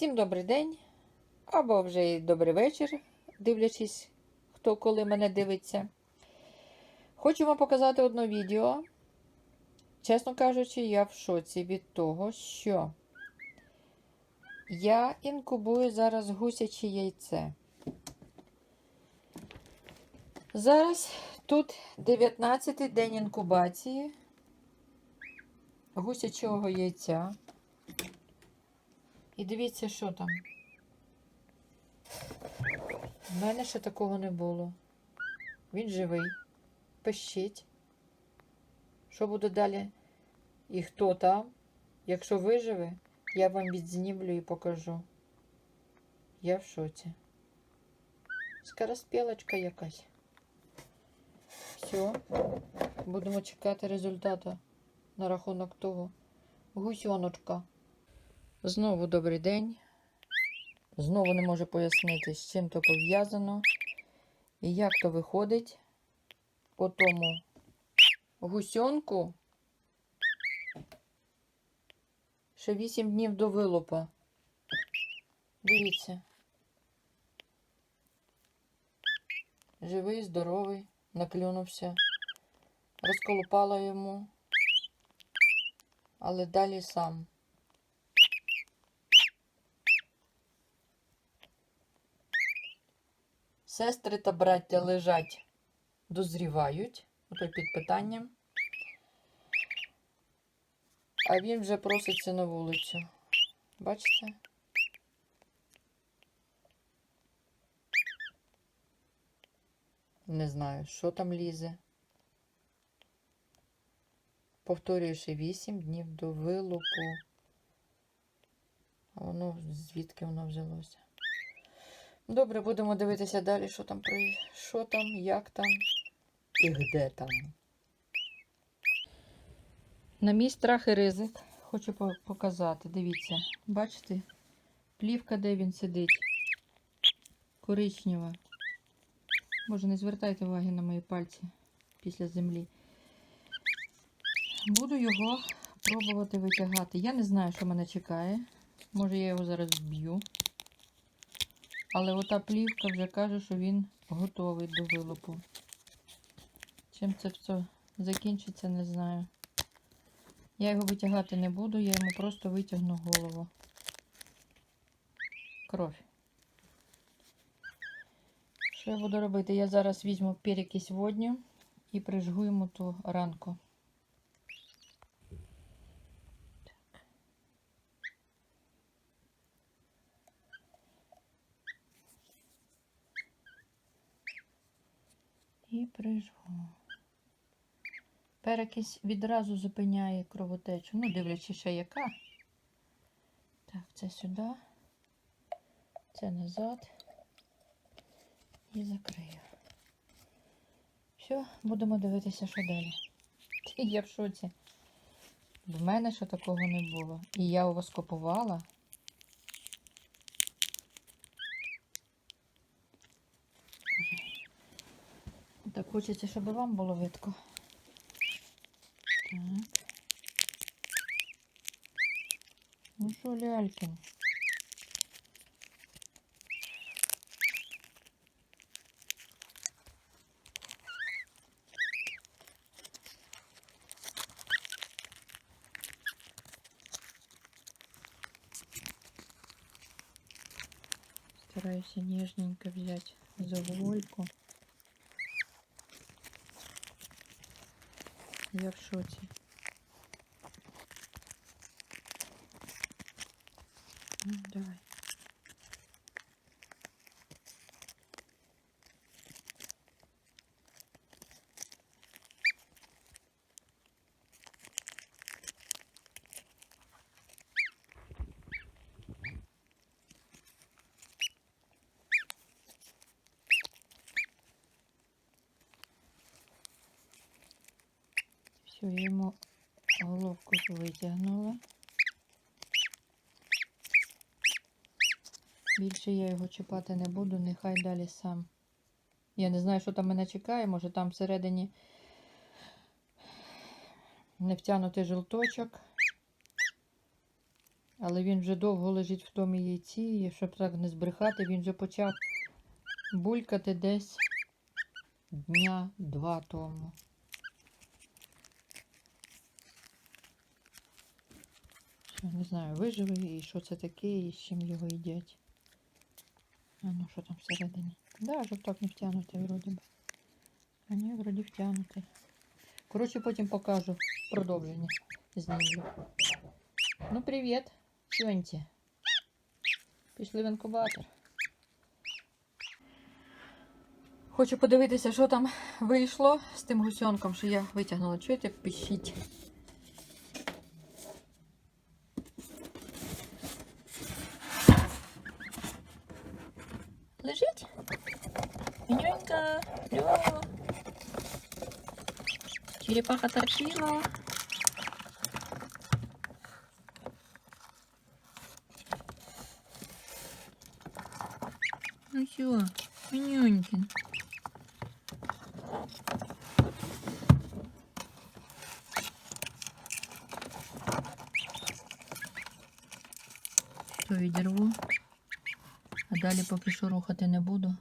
Всім добрий день або вже й добрий вечір, дивлячись, хто коли мене дивиться. Хочу вам показати одне відео. Чесно кажучи, я в шоці від того, що я інкубую зараз гусяче яйце. Зараз тут 19-й день інкубації гусячого яйця. І дивіться, що там. У мене ще такого не було. Він живий, пищить. Що буде далі? І хто там? Якщо виживе, я вам відзнімлю і покажу. Я в шоці. Скороспілочка якась. Все. Будемо чекати результату на рахунок того. Гусьоночка. Знову добрий день. Знову не можу пояснити, з чим то пов'язано. І як то виходить по тому гусьонку. Ще 8 днів до вилупа. Дивіться. Живий, здоровий, наклюнувся. Розколупала йому, але далі сам. Сестри та браття лежать, дозрівають, ото під питанням. А він вже проситься на вулицю. Бачите? Не знаю, що там лізе. Повторюю ще 8 днів до вилупу. А воно звідки воно взялося? Добре, будемо дивитися далі, що там що там, як там і де там. На мій страх і ризик хочу показати. Дивіться, бачите, плівка, де він сидить. Коричнева. Може, не звертайте уваги на мої пальці після землі. Буду його пробувати витягати. Я не знаю, що мене чекає. Може, я його зараз вб'ю. Але ота плівка вже каже, що він готовий до вилупу. Чим це все закінчиться, не знаю. Я його витягати не буду, я йому просто витягну голову. Кров. Що я буду робити? Я зараз візьму перекись водню і прижгу йому ту ранку. І прижгу. Перекись відразу зупиняє кровотечу. Ну, дивлячись, ще яка. Так, це сюди, це назад і закрию. Все, будемо дивитися, що далі. Я в шоці. В мене ще такого не було. І я у вас купувала. Хочеться, щоб вам було видко. Так. Ну що, лялькин? Стараюсь нежненько взять за вугольку. Я в шоці. Ну, давай. Я йому головку витягнула. Більше я його чіпати не буду, нехай далі сам. Я не знаю, що там мене чекає, може там всередині не втягнутий жовточок. Але Але він вже довго лежить в тому яйці, і щоб так не збрехати, він вже почав булькати десь дня два тому. Що, не знаю, виживе і що це таке, і з чим його їдять. А ну що там всередині? Да, жовток не втягнутий вроді би. А ні, вроді втягнутий. Коротше, потім покажу продовження знімлю. Ну, привіт, Сьонті. Пішли в інкубатор. Хочу подивитися, що там вийшло з тим гусьонком, що я витягнула. Чуєте, пишіть. Черепаха торчила. Ну все, Минюнькин. То відірву. А далі поки що рухати не буду.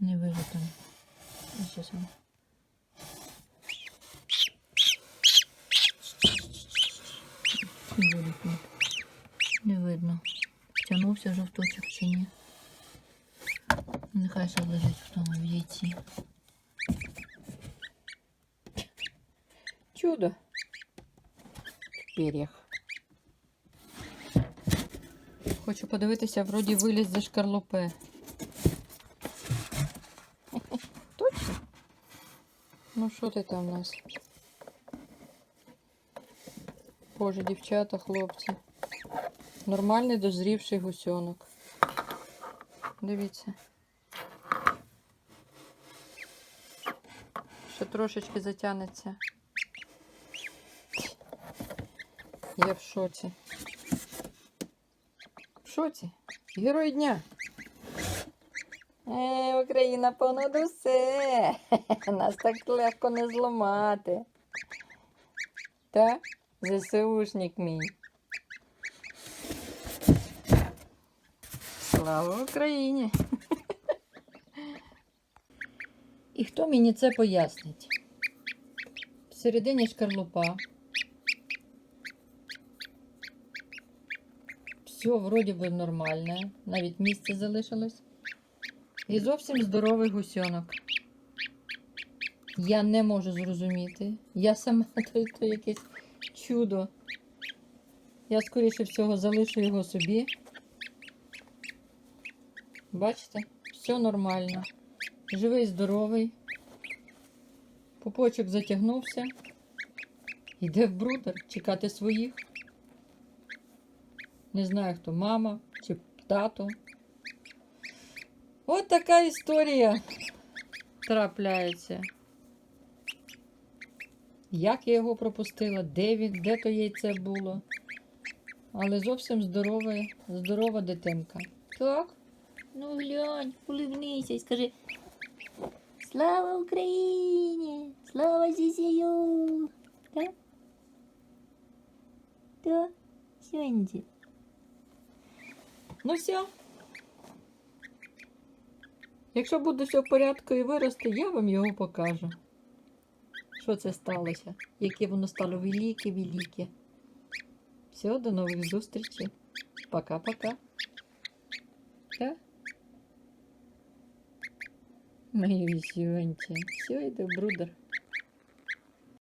Не вижу там. Ось щас воно. Не вилітно. Не видно. Втягнувся жовточок чи ні. Нехай ще лежить в тому в яйці. Чудо. В пер'ях. Хочу подивитися, вроді виліз за шкарлупи. Ну що ти там у нас? Боже, дівчата, хлопці. Нормальний дозрівший гусьонок. Дивіться. Ще трошечки затягнеться. Я в шоці. В шоці. Герой дня. Е, Україна понад усе. Нас так легко не зламати. Та, ЗСУшник мій. Слава Україні! І хто мені це пояснить? Всередині шкарлупа. Все вроді би нормальне, навіть місце залишилось. І зовсім здоровий гусьонок. Я не можу зрозуміти. Я сама то, то якесь чудо. Я, скоріше всього, залишу його собі. Бачите, все нормально. Живий, здоровий. Пупочок затягнувся. Йде в брудер чекати своїх. Не знаю, хто мама чи тато. От така історія трапляється. Як я його пропустила, де він, де то яйце було. Але зовсім здорова, здорова дитинка. Так? Ну глянь, улибнися і скажи. Слава Україні! Слава ЗСУ! Так? Так? Сьогодні. Ну все. Якщо буде все в порядку і виросте, я вам його покажу. Що це сталося? Яке воно стало велике-велике. Все, до нових зустрічей. Пока-пока. Да? Мої вісюньки. Все, йде в брудер.